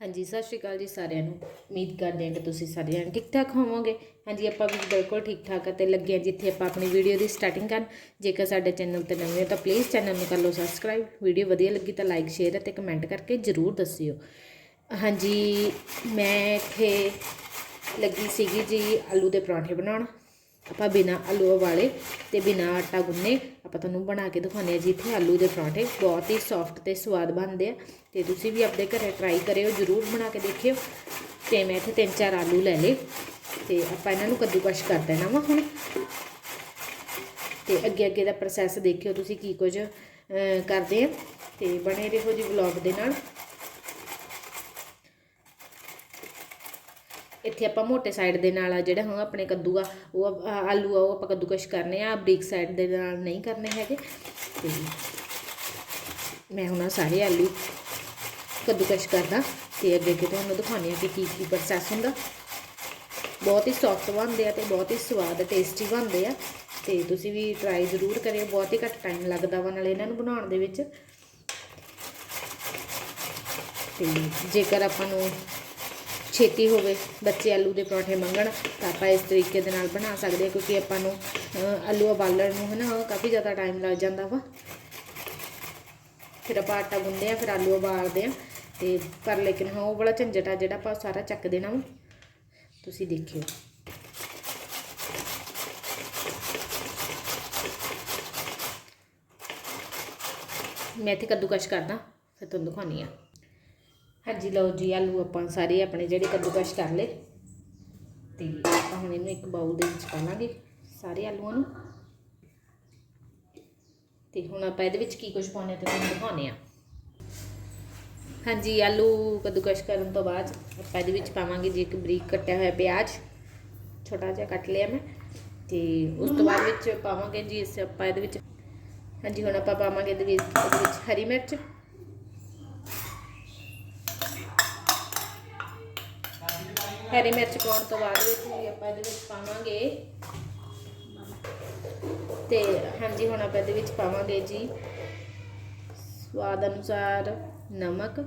ਹਾਂਜੀ, ਸਤਿ ਸ਼੍ਰੀ ਅਕਾਲ ਜੀ ਸਾਰਿਆਂ ਨੂੰ। ਉਮੀਦ ਕਰਦੇ ਹਾਂ ਕਿ ਤੁਸੀਂ ਸਾਰੇ ਜਣੇ ਠੀਕ ਠਾਕ ਹੋਵੋਗੇ। ਹਾਂਜੀ, ਆਪਾਂ ਵੀ ਬਿਲਕੁਲ ਠੀਕ ਠਾਕ ਅਤੇ ਲੱਗੇ ਹਾਂ ਜਿੱਥੇ ਆਪਾਂ ਆਪਣੀ ਵੀਡੀਓ ਦੀ ਸਟਾਰਟਿੰਗ ਕਰਨ। ਜੇਕਰ ਸਾਡੇ ਚੈਨਲ ਤੇ ਨਵੇਂ ਹੋ ਤਾਂ ਪਲੀਜ਼ ਚੈਨਲ ਨੂੰ ਕਰ ਲਓ ਸਬਸਕ੍ਰਾਈਬ ਵੀਡੀਓ ਵਧੀਆ ਲੱਗੀ ਤਾਂ ਲਾਈਕ ਸ਼ੇਅਰ ਅਤੇ ਕਮੈਂਟ ਕਰਕੇ ਜਰੂਰ ਦੱਸਿਓ। ਹਾਂਜੀ, ਮੈਂ ਇੱਥੇ ਲੱਗੀ ਸੀਗੀ ਜੀ ਆਲੂ ਦੇ ਪਰੌਂਠੇ ਬਣਾਉਣ। ਆਪਾਂ ਬਿਨਾ ਆਲੂ ਵਾਲੇ ਤੇ ਬਿਨਾ ਆਟਾ ਗੁੰਨੇ ਆਪਾਂ ਤੁਹਾਨੂੰ ਬਣਾ ਕੇ ਦਿਖਾਉਂਦੇ ਆ ਜੀ ਇੱਥੇ ਆਲੂ ਦੇ ਪਰੌਂਠੇ ਬਹੁਤ ਹੀ ਸੌਫਟ ਤੇ ਸਵਾਦ ਬਣਦੇ ਆ ਤੇ ਤੁਸੀਂ ਵੀ ਆਪਣੇ ਘਰੇ ਟਰਾਈ ਕਰਿਓ, ਜਰੂਰ ਬਣਾ ਕੇ ਦੇਖਿਓ ਤੇ ਮੈਂ ਇੱਥੇ ਤਿੰਨ ਚਾਰ ਆਲੂ ਲੈ ਲਏ ਤੇ ਆਪਾਂ ਇਹਨਾਂ ਨੂੰ ਕੱਦੂਕਸ਼ ਕਰ ਦੇਣਾ ਵਾ ਹੁਣ। ਤੇ ਅੱਗੇ ਅੱਗੇ ਦਾ ਪ੍ਰੋਸੈਸ ਦੇਖਿਓ ਤੁਸੀਂ ਕੀ ਕੁਝ ਕਰਦੇ ਆ ਤੇ ਬਣੇ ਰਹੋ ਜੀ ਵਲੌਗ ਦੇ ਨਾਲ। ਇੱਥੇ ਆਪਾਂ ਮੋਟੇ ਸਾਈਡ ਦੇ ਨਾਲ ਆ, ਜਿਹੜਾ ਹੁਣ ਆਪਣੇ ਕੱਦੂ ਆ, ਉਹ ਆਲੂ ਆ, ਉਹ ਆਪਾਂ ਕੱਦੂਕਸ਼ ਕਰਨੇ ਆ ਬਰੀਕ ਸਾਈਡ ਦੇ ਨਾਲ ਨਹੀਂ ਕਰਨੇ ਹੈਗੇ। ਤੇ ਮੈਂ ਹੁਣ ਸਾਰੇ ਆਲੂ ਕੱਦੂਕਸ਼ ਕਰਦਾ ਤੇ ਅੱਗੇ ਅੱਗੇ ਤੁਹਾਨੂੰ ਦਿਖਾਉਂਦੀ ਆ ਕਿ ਕੀ ਕੀ ਪ੍ਰੋਸੈਸ ਹੁੰਦਾ। ਬਹੁਤ ਹੀ ਸੌਫਟ ਬਣਦੇ ਆ ਤੇ ਬਹੁਤ ਹੀ ਸਵਾਦ ਟੇਸਟੀ ਬਣਦੇ ਆ। ਤੇ ਤੁਸੀਂ ਵੀ ਟਰਾਈ ਜ਼ਰੂਰ ਕਰਿਓ, ਬਹੁਤ ਹੀ ਘੱਟ ਟਾਈਮ ਲੱਗਦਾ ਵਾ ਨਾਲੇ ਇਹਨਾਂ ਨੂੰ ਬਣਾਉਣ ਦੇ ਵਿੱਚ। ਤੇ ਜੇਕਰ ਆਪਾਂ ਨੂੰ ਛੇਤੀ ਹੋਵੇ ਬੱਚੇ ਆਲੂ ਦੇ ਪਰੌਂਠੇ ਮੰਗਣ, ਤਾਂ ਆਪਾਂ ਇਸ ਤਰੀਕੇ ਦੇ ਨਾਲ ਬਣਾ ਸਕਦੇ ਹਾਂ, ਕਿਉਂਕਿ ਆਪਾਂ ਨੂੰ ਆਲੂ ਉਬਾਲਣ ਨੂੰ ਹਨਾ, ਕਾਫੀ ਜ਼ਿਆਦਾ ਟਾਈਮ ਲੱਗ ਜਾਂਦਾ ਵਾ। ਫਿਰ ਆਪਾਂ ਆਟਾ ਗੁੰਨਦੇ ਆ ਫਿਰ ਆਲੂ ਉਬਾਲਦੇ ਆ ਤੇ ਪਰ ਲੇਕਿਨ ਹਾਂ, ਉਹ ਵਾਲਾ ਝੰਜਟ ਆ ਜਿਹੜਾ ਆਪਾਂ ਸਾਰਾ ਚੱਕ ਦੇਣਾ ਵਾ, ਤੁਸੀਂ ਦੇਖਿਓ। ਮੈਂ ਇੱਥੇ ਕੱਦੂਕਸ਼ ਕਰਦਾ, ਫਿਰ ਤੁਹਾਨੂੰ ਦਿਖਾਉਂਦੀ ਆ ਹਾਂਜੀ, ਲਓ ਜੀ, ਆਲੂ ਆਪਾਂ ਸਾਰੇ ਆਪਣੇ ਜਿਹੜੇ ਕੱਦੂਕਸ਼ ਕਰ ਲਏ। ਤੇ ਆਪਾਂ ਹੁਣ ਇਹਨੂੰ ਇੱਕ ਬਾਉਲ ਦੇ ਵਿੱਚ ਪਾਵਾਂਗੇ ਸਾਰੇ ਆਲੂਆਂ ਨੂੰ। ਤੇ ਹੁਣ ਆਪਾਂ ਇਹਦੇ ਵਿੱਚ ਕੀ ਕੁਝ ਪਾਉਣੇ ਤੇ ਤੁਹਾਨੂੰ ਦਿਖਾਉਂਦੇ ਆ ਹਾਂਜੀ, ਆਲੂ ਕੱਦੂਕਸ਼ ਕਰਨ ਤੋਂ ਬਾਅਦ ਆਪਾਂ ਇਹਦੇ ਵਿੱਚ ਪਾਵਾਂਗੇ ਜੀ ਇੱਕ ਬਰੀਕ ਕੱਟਿਆ ਹੋਇਆ ਪਿਆਜ਼। ਛੋਟਾ ਜਿਹਾ ਕੱਟ ਲਿਆ ਮੈਂ। ਤੇ ਉਸ ਤੋਂ ਬਾਅਦ ਵਿੱਚ ਪਾਵਾਂਗੇ ਜੀ ਇਸ ਆਪਾਂ ਇਹਦੇ ਵਿੱਚ। ਹਾਂਜੀ, ਹੁਣ ਆਪਾਂ ਪਾਵਾਂਗੇ ਇਹਦੇ ਵਿੱਚ ਇਹਦੇ ਵਿੱਚ ਹਰੀ ਮਿਰਚ। ਹਰੀ ਮਿਰਚ ਪਾਉਣ ਤੋਂ ਬਾਅਦ ਵਿੱਚ ਵੀ ਆਪਾਂ ਇਹਦੇ ਵਿੱਚ ਪਾਵਾਂਗੇ। ਤੇ ਹਾਂਜੀ, ਹੁਣ ਆਪਾਂ ਇਹਦੇ ਵਿੱਚ ਪਾਵਾਂਗੇ ਜੀ। ਸਵਾਦ ਅਨੁਸਾਰ ਨਮਕ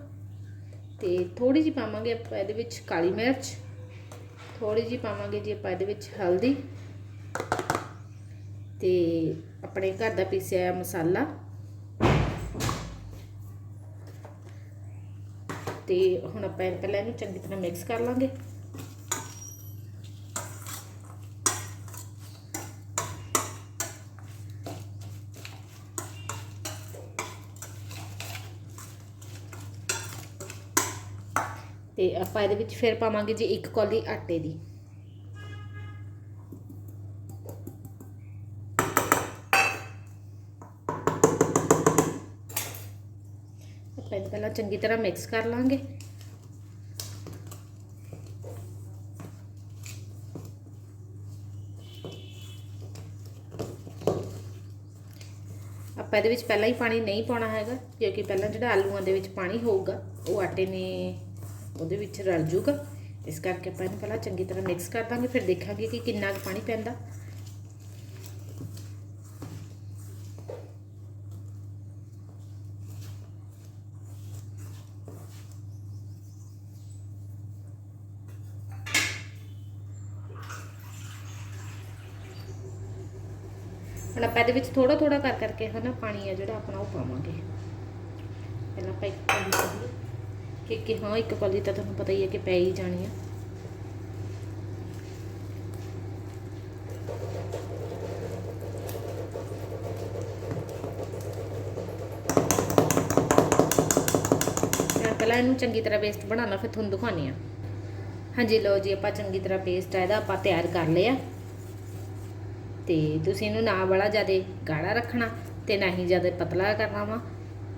ਤੇ ਥੋੜੀ ਜਿਹੀ ਪਾਵਾਂਗੇ ਆਪਾਂ ਇਹਦੇ ਵਿੱਚ ਕਾਲੀ ਮਿਰਚ। ਥੋੜੀ ਜਿਹੀ ਪਾਵਾਂਗੇ ਜੀ ਆਪਾਂ ਇਹਦੇ ਵਿੱਚ ਹਲਦੀ ਤੇ ਆਪਣੇ ਘਰ ਦਾ ਪੀਸਿਆ ਹੋਇਆ ਮਸਾਲਾ। ਤੇ ਹੁਣ ਆਪਾਂ ਇਹ ਪਹਿਲਾਂ ਇਹਨੂੰ ਚੰਗੀ ਤਰ੍ਹਾਂ ਮਿਕਸ ਕਰ ਲਾਂਗੇ। ਤੇ ਆਪਾਂ ਇਹਦੇ ਵਿੱਚ ਫਿਰ ਪਾਵਾਂਗੇ ਜੀ ਇੱਕ ਕੌਲੀ ਆਟੇ ਦੀ। ਆਪਾਂ ਇਹਨੂੰ ਪਹਿਲਾਂ ਚੰਗੀ ਤਰ੍ਹਾਂ ਮਿਕਸ ਕਰ ਲਾਂਗੇ। ਆਪਾਂ ਇਹਦੇ ਵਿੱਚ ਪਹਿਲਾਂ ਹੀ ਪਾਣੀ ਨਹੀਂ ਪਾਉਣਾ ਹੈਗਾ, ਕਿਉਂਕਿ ਪਹਿਲਾਂ ਜਿਹੜਾ ਆਲੂਆਂ ਦੇ ਵਿੱਚ ਪਾਣੀ ਹੋਊਗਾ, ਉਹ ਆਟੇ ਨੇ ਉਹਦੇ ਵਿੱਚ ਰਲ ਜੂਗਾ। ਇਸ ਕਰਕੇ ਆਪਾਂ ਇਹਨੂੰ ਪਹਿਲਾਂ ਚੰਗੀ ਤਰ੍ਹਾਂ ਮਿਕਸ ਕਰ ਦਾਂਗੇ, ਫਿਰ ਦੇਖਾਂਗੇ ਕਿ ਕਿੰਨਾ ਕੁ ਪਾਣੀ ਪੈਂਦਾ। ਹੁਣ ਆਪਾਂ ਇਹਦੇ ਵਿੱਚ ਥੋੜਾ ਥੋੜਾ ਕਰ ਕਰਕੇ ਹਨਾ ਪਾਣੀ ਆ ਜਿਹੜਾ ਆਪਣਾ ਉਹ ਪਾਵਾਂਗੇ। ਪਹਿਲਾਂ ਆਪਾਂ ਇੱਕ ਕੌਲੀ ਕਿ ਕਿ ਹਾਂ, ਇੱਕ ਕੌਲੀ ਤਾਂ ਤੁਹਾਨੂੰ ਪਤਾ ਹੀ ਹੈ ਕਿ ਪੈ ਹੀ ਜਾਣੀ ਆ। ਪਹਿਲਾਂ ਇਹਨੂੰ ਚੰਗੀ ਤਰ੍ਹਾਂ ਪੇਸਟ ਬਣਾਉਣਾ ਫਿਰ ਤੁਹਾਨੂੰ ਦਿਖਾਉਂਦੀ ਆ ਹਾਂਜੀ, ਲਓ ਜੀ, ਆਪਾਂ ਚੰਗੀ ਤਰ੍ਹਾਂ ਪੇਸਟ ਆ ਇਹਦਾ, ਆਪਾਂ ਤਿਆਰ ਕਰ ਲਿਆ। ਤੇ ਤੁਸੀਂ ਇਹਨੂੰ ਨਾ ਬੜਾ ਜ਼ਿਆਦਾ ਗਾੜਾ ਰੱਖਣਾ ਤੇ ਨਾ ਹੀ ਜ਼ਿਆਦਾ ਪਤਲਾ ਕਰਨਾ ਵਾ।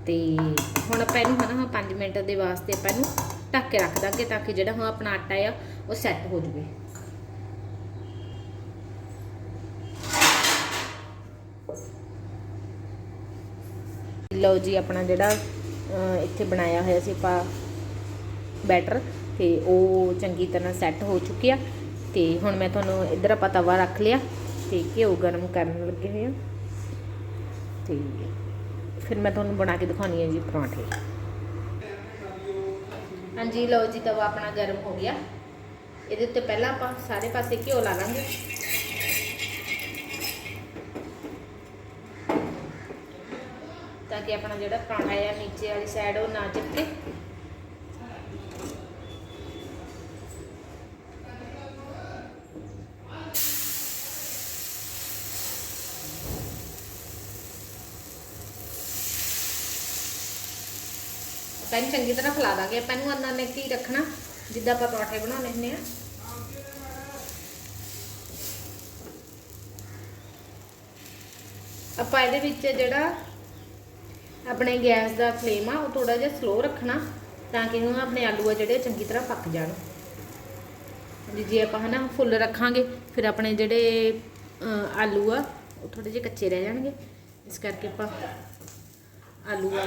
ਤੇ ਹੁਣ ਆਪਾਂ ਇਹਨੂੰ ਹਨਾ 5 ਮਿੰਟ ਦੇ ਵਾਸਤੇ ਆਪਾਂ ਇਹਨੂੰ ਢੱਕ ਕੇ ਰੱਖ ਦਾਂਗੇ ਤਾਂ ਕਿ ਜਿਹੜਾ ਹੁਣ ਆਪਣਾ ਆਟਾ ਆ, ਉਹ ਸੈੱਟ ਹੋ ਜਾਵੇ। ਲਓ ਜੀ, ਆਪਣਾ ਜਿਹੜਾ ਇੱਥੇ ਬਣਾਇਆ ਹੋਇਆ ਸੀ ਆਪਾਂ ਬੈਟਰ, ਤੇ ਉਹ ਚੰਗੀ ਤਰ੍ਹਾਂ ਸੈੱਟ ਹੋ ਚੁੱਕਿਆ। ਤੇ ਹੁਣ ਮੈਂ ਤੁਹਾਨੂੰ ਇੱਧਰ ਆਪਾਂ ਤਵਾ ਰੱਖ ਲਿਆ, ਤੇ ਘਿਓ ਗਰਮ ਕਰਨ ਲੱਗੇ ਹੋਏ ਆ ਤੇ ਫਿਰ ਮੈਂ ਤੁਹਾਨੂੰ ਬਣਾ ਕੇ ਦਿਖਾਉਣੀ ਹੈ ਜੀ ਪਰਾਂਠੇ। ਹਾਂਜੀ, ਲਓ ਜੀ, ਤਵਾ ਆਪਣਾ ਗਰਮ ਹੋ ਗਿਆ। ਇਹਦੇ ਉੱਤੇ ਪਹਿਲਾਂ ਆਪਾਂ ਸਾਰੇ ਪਾਸੇ ਘਿਓ ਲਾ ਲਾਂਗੇ। ਤਾਂ ਕਿ ਆਪਣਾ ਜਿਹੜਾ ਪਰਾਂਠਾ ਹੈ ਨੀਚੇ ਵਾਲੀ ਸਾਈਡ ਉਹ ਨਾ ਚਿਪਕੇ। ਆਪਾਂ ਇਹਨੂੰ ਚੰਗੀ ਤਰ੍ਹਾਂ ਫੈਲਾ ਦਾਂਗੇ। ਆਪਾਂ ਇਹਨੂੰ ਅੰਦਰ ਨੇ ਕੀ ਰੱਖਣਾ, ਜਿੱਦਾਂ ਆਪਾਂ ਪਰੌਂਠੇ ਬਣਾਉਣੇ ਹੁੰਦੇ ਆ। ਆਪਾਂ ਇਹਦੇ ਵਿੱਚ ਜਿਹੜਾ ਆਪਣੇ ਗੈਸ ਦਾ ਫਲੇਮ ਆ, ਉਹ ਥੋੜਾ ਜਿਹਾ ਸਲੋ ਰੱਖਣਾ, ਤਾਂ ਕਿ ਉਹ ਆਪਣੇ ਆਲੂ ਆ ਜਿਹੜੇ ਚੰਗੀ ਤਰ੍ਹਾਂ ਪੱਕ ਜਾਣ। ਜੀ ਜੇ ਆਪਾਂ ਹਨਾ ਫੁੱਲ ਰੱਖਾਂਗੇ, ਫਿਰ ਆਪਣੇ ਜਿਹੜੇ ਆਲੂ ਆ, ਉਹ ਥੋੜੇ ਜਿਹੇ ਕੱਚੇ ਰਹਿ ਜਾਣਗੇ। ਇਸ ਕਰਕੇ ਆਪਾਂ ਆਲੂ ਆ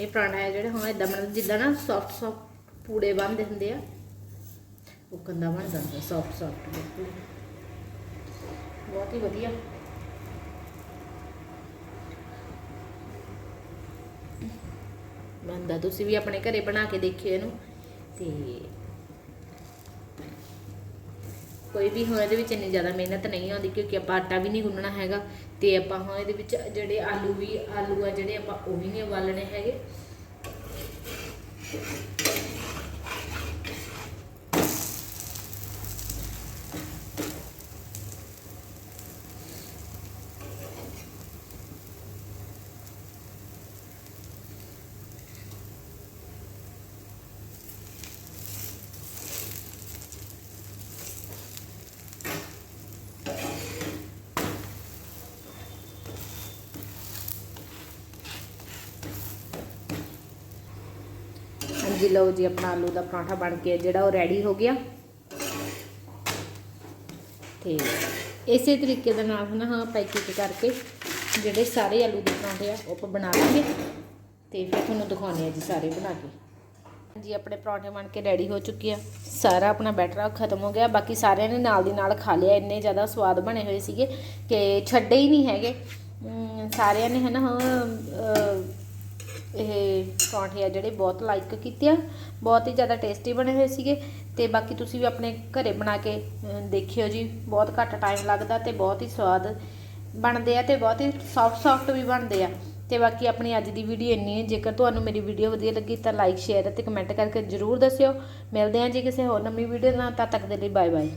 ਇਹ ਪਰਾਂਠਾ ਜਿਹੜੇ ਹੁਣ ਇਦਾਂ ਬਣਦਾ, ਜਿੱਦਾਂ ਨਾ ਸੌਫਟ ਸੌਫਟ ਪੂੜੇ ਬਣਦੇ ਹੁੰਦੇ ਆ। ਉਹ ਕੰਦਾ ਬਣ ਜਾਂਦਾ ਸੌਫਟ ਸੌਫਟ ਬਿਲਕੁਲ ਬਹੁਤ ਹੀ ਵਧੀਆ। ਬਣਦਾ, ਤੁਸੀਂ ਵੀ ਆਪਣੇ ਘਰੇ ਬਣਾ ਕੇ ਦੇਖਿਓ ਇਹਨੂੰ। ਤੇ ਕੋਈ ਵੀ ਹੁਣ ਇਹਦੇ ਵਿੱਚ ਇੰਨੀ ਜ਼ਿਆਦਾ ਮਿਹਨਤ ਨਹੀਂ ਆਉਂਦੀ ਕਿਉਂਕਿ ਆਪਾਂ ਆਟਾ ਵੀ ਨਹੀਂ ਗੁੰਨਣਾ ਹੈਗਾ ਤੇ ਆਪਾਂ ਹੁਣ ਇਹਦੇ ਵਿੱਚ ਜਿਹੜੇ ਆਲੂ ਵੀ, ਆਲੂ ਆ ਜਿਹੜੇ ਆਪਾਂ ਉਹ ਵੀ ਨਹੀਂ ਉਬਾਲਣੇ ਹੈਗੇ। ਹਾਂਜੀ, ਲਓ ਜੀ, ਆਪਣਾ ਆਲੂ ਦਾ ਪਰਾਂਠਾ ਬਣ ਕੇ ਜਿਹੜਾ ਉਹ ਰੈਡੀ ਹੋ ਗਿਆ। ਤੇ ਇਸੇ ਤਰੀਕੇ ਦੇ ਨਾਲ ਨਾ ਹਾਂ ਪੈਕਿੰਗ ਕਰਕੇ ਜਿਹੜੇ ਸਾਰੇ ਆਲੂ ਦੇ ਪਰਾਂਠੇ ਆ, ਉਹ ਆਪਾਂ ਬਣਾ ਲਾਂਗੇ। ਤੇ ਫਿਰ ਤੁਹਾਨੂੰ ਦਿਖਾਉਂਦੇ ਆ ਜੀ ਸਾਰੇ ਬਣਾ ਕੇ। ਹਾਂਜੀ, ਆਪਣੇ ਪਰੌਂਠੇ ਬਣ ਕੇ ਰੈਡੀ ਹੋ ਚੁੱਕੇ ਆ। ਸਾਰਾ ਆਪਣਾ ਬੈਟਰ ਖਤਮ ਹੋ ਗਿਆ। ਬਾਕੀ ਸਾਰਿਆਂ ਨੇ ਨਾਲ ਦੀ ਨਾਲ ਖਾ ਲਿਆ, ਇੰਨੇ ਜ਼ਿਆਦਾ ਸਵਾਦ ਬਣੇ ਹੋਏ ਸੀਗੇ ਕਿ ਛੱਡੇ ਹੀ ਨਹੀਂ ਹੈਗੇ। ਸਾਰਿਆਂ ਨੇ ਹਨਾ, ਹਾਂ ਇਹ ਪਰੌਂਠੇ ਆ ਜਿਹੜੇ ਬਹੁਤ ਲਾਈਕ ਕੀਤੇ ਆ, ਬਹੁਤ ਹੀ ਜ਼ਿਆਦਾ ਟੇਸਟੀ ਬਣੇ ਹੋਏ ਸੀਗੇ ਤੇ ਬਾਕੀ ਤੁਸੀਂ ਵੀ ਆਪਣੇ ਘਰੇ ਬਣਾ ਕੇ ਦੇਖਿਓ ਜੀ, ਬਹੁਤ ਘੱਟ ਟਾਈਮ ਲੱਗਦਾ ਤੇ ਬਹੁਤ ਹੀ ਸਵਾਦ ਬਣਦੇ ਆ ਤੇ ਬਹੁਤ ਹੀ ਸੌਫਟ ਸੌਫਟ ਵੀ ਬਣਦੇ ਆ। ਤੇ ਬਾਕੀ ਆਪਣੀ ਅੱਜ ਦੀ ਵੀਡੀਓ ਇੰਨੀ ਹੈ, ਜੇਕਰ ਤੁਹਾਨੂੰ ਮੇਰੀ ਵੀਡੀਓ ਵਧੀਆ ਲੱਗੀ ਤਾਂ ਲਾਈਕ ਸ਼ੇਅਰ ਅਤੇ ਕਮੈਂਟ ਕਰਕੇ ਜਰੂਰ ਦੱਸਿਓ। ਮਿਲਦੇ ਹਾਂ ਜੀ ਕਿਸੇ ਹੋਰ ਨਵੀਂ ਵੀਡੀਓ ਨਾਲ, ਤਦ ਤੱਕ ਦੇ ਲਈ ਬਾਏ ਬਾਏ